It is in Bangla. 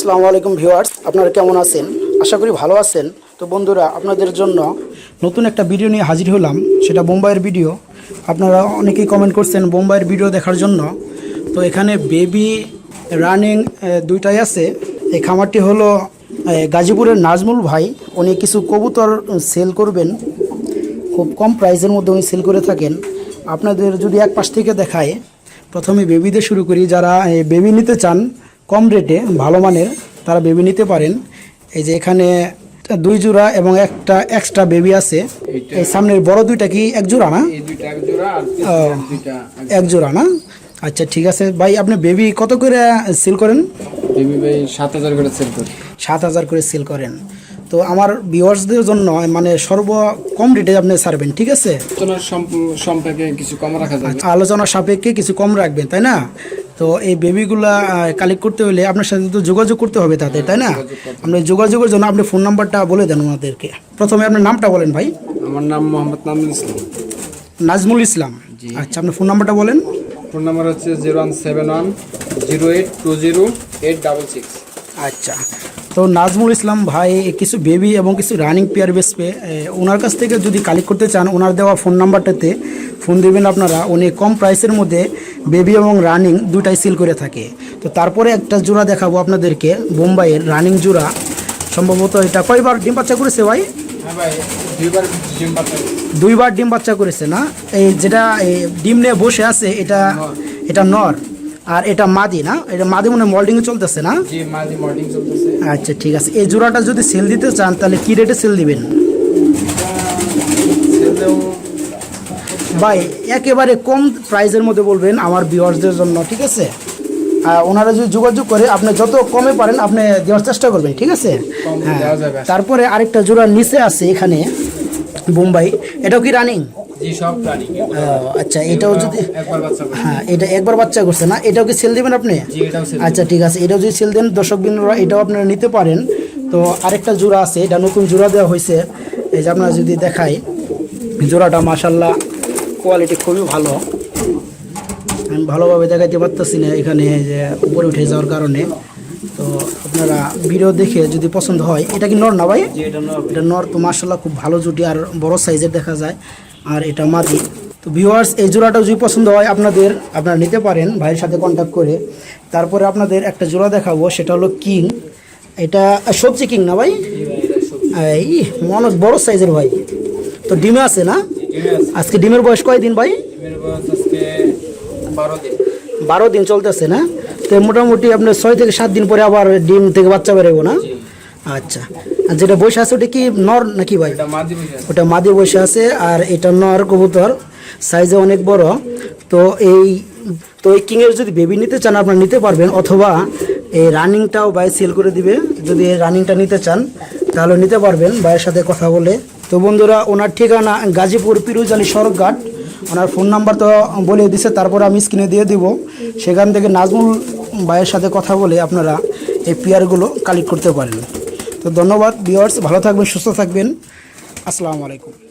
আসসালামু আলাইকুম ভিউয়ার্স, আপনারা কেমন আছেন? আশা করি ভালো আছেন। তো বন্ধুরা, আপনাদের জন্য নতুন একটা ভিডিও নিয়ে হাজির হলাম, সেটা বোম্বাইয়ের ভিডিও। আপনারা অনেকেই কমেন্ট করছেন বোম্বাইয়ের ভিডিও দেখার জন্য। তো এখানে বেবি রানিং দুইটাই আছে। এই খামারটি হলো গাজীপুরের নাজমুল ভাই। উনি কিছু কবুতর সেল করবেন। খুব কম প্রাইসের মধ্যে উনি সেল করে থাকেন। আপনাদের যদি এক পাশ থেকে দেখায়, প্রথমে বেবিতে শুরু করি। যারা বেবি নিতে চান কম রেটে ভালো মানের তারা বেবি নিতে পারেন। এই যে এখানে দুই জোড়া এবং একটা এক্সট্রা বেবি আছে। এই সামনের বড় দুইটা কি এক জোড়া না? এক জোড়া না? আচ্ছা ঠিক আছে। ভাই আপনি বেবি কত করে সেল করেন? বেবি ভাই সাত হাজার করে সেল করেন সাত হাজার করে সেল করেন। তো আমার ভিউয়ার্সদের জন্য মানে সর্ব কম রেটে আপনি ছাড়বেন ঠিক আছে? সম্পর্কে কিছু কম রাখা যাবে। আচ্ছা, আলোচনা সাপেক্ষে কিছু কম রাখবেন তাই না? তো এই বেবিগুলা কালেক্ট করতে হলে আপনার সাথে তো যোগাযোগ করতে হবে তাদের তাই না? আপনি যোগাযোগের জন্য আপনি ফোন নাম্বারটা বলে দেন ওনাদেরকে। প্রথমে আপনার নামটা বলেন ভাই। আমার নাম মোহাম্মদ নামুল ইসলাম। নাজমুল ইসলাম। আচ্ছা আপনি ফোন নাম্বারটা বলেন। ফোন নাম্বার হচ্ছে zero one seven one zero eight two zero eight double six আচ্ছা তো নাজমুল ইসলাম ভাই কিছু বেবি এবং কিছু রানিং পেয়ার বেসপে ওনার কাছ থেকে যদি কালেক্ট করতে চান ওনার দেওয়া ফোন নাম্বারটাতে ফোন দেবেন আপনারা। উনি কম প্রাইসের মধ্যে বেবি এবং রানিং দুটাই সেল করে থাকে। তো তারপরে একটা জোড়া দেখাবো আপনাদেরকে বোম্বাইয়ের রানিং জোড়া। সম্ভবত এটা কয়বার ডিম বাচ্চা করেছে ভাই? হ্যাঁ ভাই দুইবার ডিম বাচ্চা করেছে। না? এই যেটা ডিম নিয়ে বসে আছে এটা এটা নর। আর এটা মাদি না? এটা মাদি মনে মল্ডিংয়ে চলতেছে না? জি মর্নিং চলতেছে। আচ্ছা ঠিক আছে। এই জোড়াটা যদি সেল দিতে চান তাহলে কি রেটে সেল দিবেন? ভাই একেবারে কম প্রাইসের মধ্যে বলবেন আমার ভিউয়ার্সদের জন্য ঠিক আছে? আর ওনারা যদি যোগাযোগ করে আপনি যত কমে পারেন আপনি দেওয়ার চেষ্টা করবেন ঠিক আছে? হ্যাঁ। তারপরে আরেকটা জোড়া নিচে আছে এখানে বোম্বাই। এটাও কি রানিং সব প্রাণী। আচ্ছা এটাও যদি হ্যাঁ এটা একবার বাচ্চা করছে। না এটাও কি সেল দিবেন আপনি? আচ্ছা ঠিক আছে। এটাও যদি সেল দেন দর্শক বিন্দুরা এটাও আপনারা নিতে পারেন। তো আরেকটা জোড়া আছে এটা নতুন জোড়া দেওয়া হয়েছে। এই যে আপনারা যদি দেখাই জোড়াটা মাসাল্লাহ কোয়ালিটি খুবই ভালো। আমি ভালোভাবে দেখাইতে পারতেছি না এখানে যে উপরে উঠে যাওয়ার কারণে। তো আপনারা ভিডিও দেখে যদি পছন্দ হয় এটা কি নর না ভাই? এটা নর। তো মার্শাল্লাহ খুব ভালো জুটি আর বড় সাইজের দেখা যায়। আর এটা মাদি। তো ভিউয়ার্স এই জোড়াটাও যদি পছন্দ হয় আপনাদের আপনারা নিতে পারেন ভাইয়ের সাথে কন্ট্যাক্ট করে। তারপরে আপনাদের একটা জোড়া দেখাবো সেটা হলো কিং। এটা সবজি কিং না ভাই? এই অনেক বড় সাইজের ভাই। তো ডিমে আছে না? আজকে ডিমের বয়স কয়দিন ভাই? বারো দিন। বারো দিন চলতেছে না? তো মোটামুটি আপনার ছয় থেকে সাত দিন পরে আবার ডিম থেকে বাচ্চা বেরোবো না? আচ্ছা। যেটা বসে আছে ওটা কি নর নাকি ভাই? ওটা মাদি বসে আছে আর এটা নর কবুতর। সাইজে অনেক বড়। তো এই তো এই কিংয়ের যদি বেবি নিতে চান আপনারা নিতে পারবেন। অথবা এই রানিংটাও বাই সেল করে দিবে। যদি এই রানিংটা নিতে চান তাহলে নিতে পারবেন। ভাইয়ের সাথে কথা বলে। তো বন্ধুরা ওনার ঠিকানা গাজীপুর পিরুজ পিরুজালি সড়কঘাট। ওনার ফোন নাম্বার তো বলে দিছে তারপর আমি স্ক্রিনে দিয়ে দিব। সেখান থেকে নাজমুল ভাইয়ের সাথে কথা বলে আপনারা এই পেয়ারগুলো কালেক্ট করতে পারেন। তো ধন্যবাদ ভিওয়ার্স ভালো থাকবেন সুস্থ থাকবেন। আসসালামু আলাইকুম।